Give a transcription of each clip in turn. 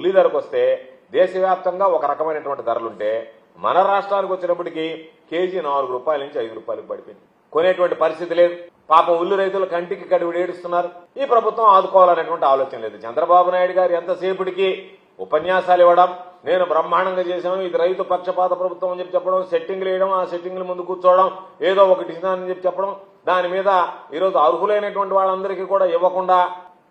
ఉల్లి ధరకు వస్తే దేశవ్యాప్తంగా ఒక రకమైనటువంటి ధరలుంటే మన రాష్ట్రానికి వచ్చినప్పటికీ కేజీ నాలుగు రూపాయల నుంచి ఐదు రూపాయలకు పడిపోయింది. కొనేటువంటి పరిస్థితి లేదు. పాపం ఉల్లు రైతులు కంటికి కడివిడి ఏడుస్తున్నారు ఈ ప్రభుత్వం ఆదుకోవాలనేటువంటి ఆలోచన లేదు. చంద్రబాబు నాయుడు గారు ఎంతసేపటికి ఉపన్యాసాలు ఇవ్వడం నేను బ్రహ్మాండంగా చేశాను ఇది రైతు పక్షపాత ప్రభుత్వం అని చెప్పి చెప్పడం సెట్టింగ్లు వేయడం ఆ సెట్టింగ్ల ముందు కూర్చోవడం ఏదో ఒకటి ఇస్తానని చెప్పి చెప్పడం దాని మీద ఈరోజు అర్హులైనటువంటి వాళ్ళందరికీ కూడా ఇవ్వకుండా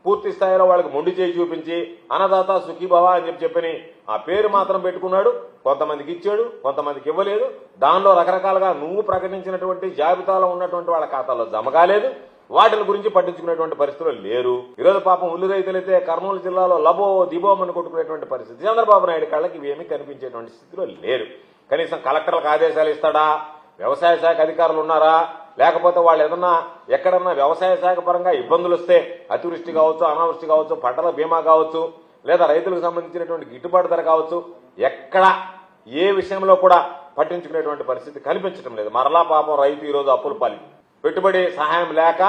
పూర్తి స్థాయిలో వాళ్ళకి మొండి చేయి చూపించి అన్నదాత సుఖీభవ అని చెప్పి చెప్పని ఆ పేరు మాత్రం పెట్టుకున్నాడు. కొంతమందికి ఇచ్చాడు కొంతమందికి ఇవ్వలేదు. దానిలో రకరకాలుగా నువ్వు ప్రకటించినటువంటి జాబితాలో ఉన్నటువంటి వాళ్ళ ఖాతాలో జమ కాలేదు. వాటిల గురించి పట్టించుకునేటువంటి పరిస్థితులు లేరు. ఈరోజు పాపం ఉల్లి రైతులైతే కర్నూలు జిల్లాలో లబో దిబోమని కొట్టుకునేటువంటి పరిస్థితి. చంద్రబాబు నాయుడు కళ్ళకి ఇవేమీ కనిపించేటువంటి స్థితిలో లేరు. కనీసం కలెక్టర్లకు ఆదేశాలు ఇస్తాడా? వ్యవసాయ శాఖ అధికారులు ఉన్నారా? లేకపోతే వాళ్ళు ఏదన్నా ఎక్కడన్నా వ్యవసాయ శాఖ పరంగా ఇబ్బందులు వస్తే అతివృష్టి కావచ్చు అనావృష్టి కావచ్చు పంటల బీమా కావచ్చు లేదా రైతులకు సంబంధించినటువంటి గిట్టుబాటు ధర కావచ్చు ఎక్కడ ఏ విషయంలో కూడా పట్టించుకునేటువంటి పరిస్థితి కనిపించడం లేదు. మరలా పాపం రైతు ఈరోజు అప్పులు పాలి. పెట్టుబడి సహాయం లేక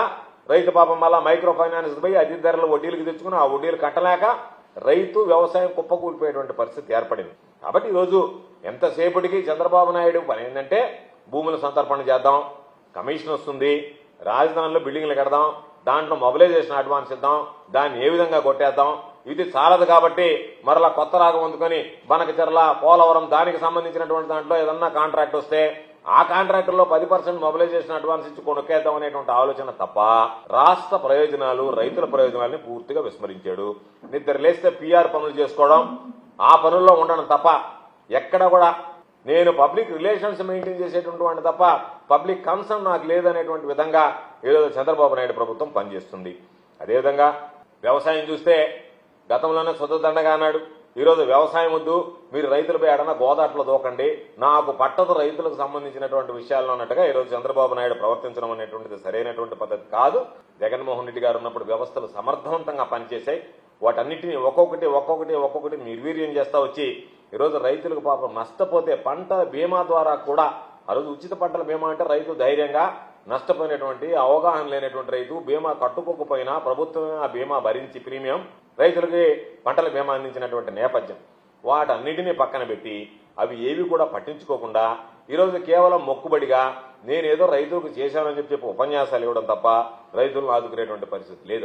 రైతు పాపం మళ్ళా మైక్రో ఫైనాన్స్ పోయి అధిక ధరలు వడ్డీలకు తెచ్చుకుని ఆ వడ్డీలు కట్టలేక రైతు వ్యవసాయం కుప్పకూలిపోయేటువంటి పరిస్థితి ఏర్పడింది. కాబట్టి ఈరోజు ఎంతసేపటికి చంద్రబాబు నాయుడు పని ఏంటంటే భూముల సంతర్పణ చేద్దాం కమిషన్ వస్తుంది రాజధానిలో బిల్డింగ్లు కడదాం దాంట్లో మొబిలైజేషన్ అడ్వాన్స్ ఇద్దాం దాన్ని ఏ విధంగా కొట్టేద్దాం? ఇది చాలదు కాబట్టి మరలా కొత్త రాగం అందుకొని బనకచెర్ల పోలవరం దానికి సంబంధించినటువంటి దాంట్లో ఏదన్నా కాంట్రాక్ట్ వస్తే ఆ కాంట్రాక్టర్లో పది పర్సెంట్ మొబిలైజేషన్ అడ్వాన్స్ ఇచ్చి కొనుక్కేద్దాం అనేటువంటి ఆలోచన తప్ప రాష్ట్ర ప్రయోజనాలు రైతుల ప్రయోజనాలని పూర్తిగా విస్మరించాడు. నిద్ర లేస్తే పీఆర్ పనులు చేసుకోవడం ఆ పనుల్లో ఉండడం తప్ప ఎక్కడ కూడా నేను పబ్లిక్ రిలేషన్స్ మెయింటైన్ చేసేటువంటి వాడిని తప్ప పబ్లిక్ కన్సర్న్ నాకు లేదనేటువంటి విధంగా ఈరోజు చంద్రబాబు నాయుడు ప్రభుత్వం పనిచేస్తుంది. అదేవిధంగా వ్యవసాయం చూస్తే గతంలోనే సుద్దదండగా అన్నాడు. ఈరోజు వ్యవసాయం వద్దు మీరు రైతులపై ఎడన గోదాట్లో దూకండి నాకు పట్టదు రైతులకు సంబంధించినటువంటి విషయాల్లో అన్నట్టుగా ఈరోజు చంద్రబాబు నాయుడు ప్రవర్తించడం అనేటువంటిది సరైనటువంటి పద్ధతి కాదు. జగన్మోహన్ రెడ్డి గారు ఉన్నప్పుడు వ్యవస్థలు సమర్థవంతంగా పనిచేశాయి. వాటన్నిటిని ఒక్కొక్కటి ఒక్కొక్కటి ఒక్కొక్కటి నిర్వీర్యం చేస్తా వచ్చి ఈరోజు రైతులకు పాపం నష్టపోతే పంట బీమా ద్వారా కూడా ఆ రోజు ఉచిత పంటల బీమా అంటే రైతు ధైర్యంగా నష్టపోయినటువంటి అవగాహన లేనటువంటి రైతు బీమా కట్టుకోకపోయినా ప్రభుత్వమే ఆ బీమా భరించి ప్రీమియం రైతులకి పంటల బీమా అందించినటువంటి నేపథ్యం. వాటన్నిటినీ పక్కన పెట్టి అవి ఏవి కూడా పట్టించుకోకుండా ఈరోజు కేవలం మొక్కుబడిగా నేనేదో రైతులకు చేశానని చెప్పి చెప్పి ఉపన్యాసాలు ఇవ్వడం తప్ప రైతులను ఆదుకునేటువంటి పరిస్థితి లేదు.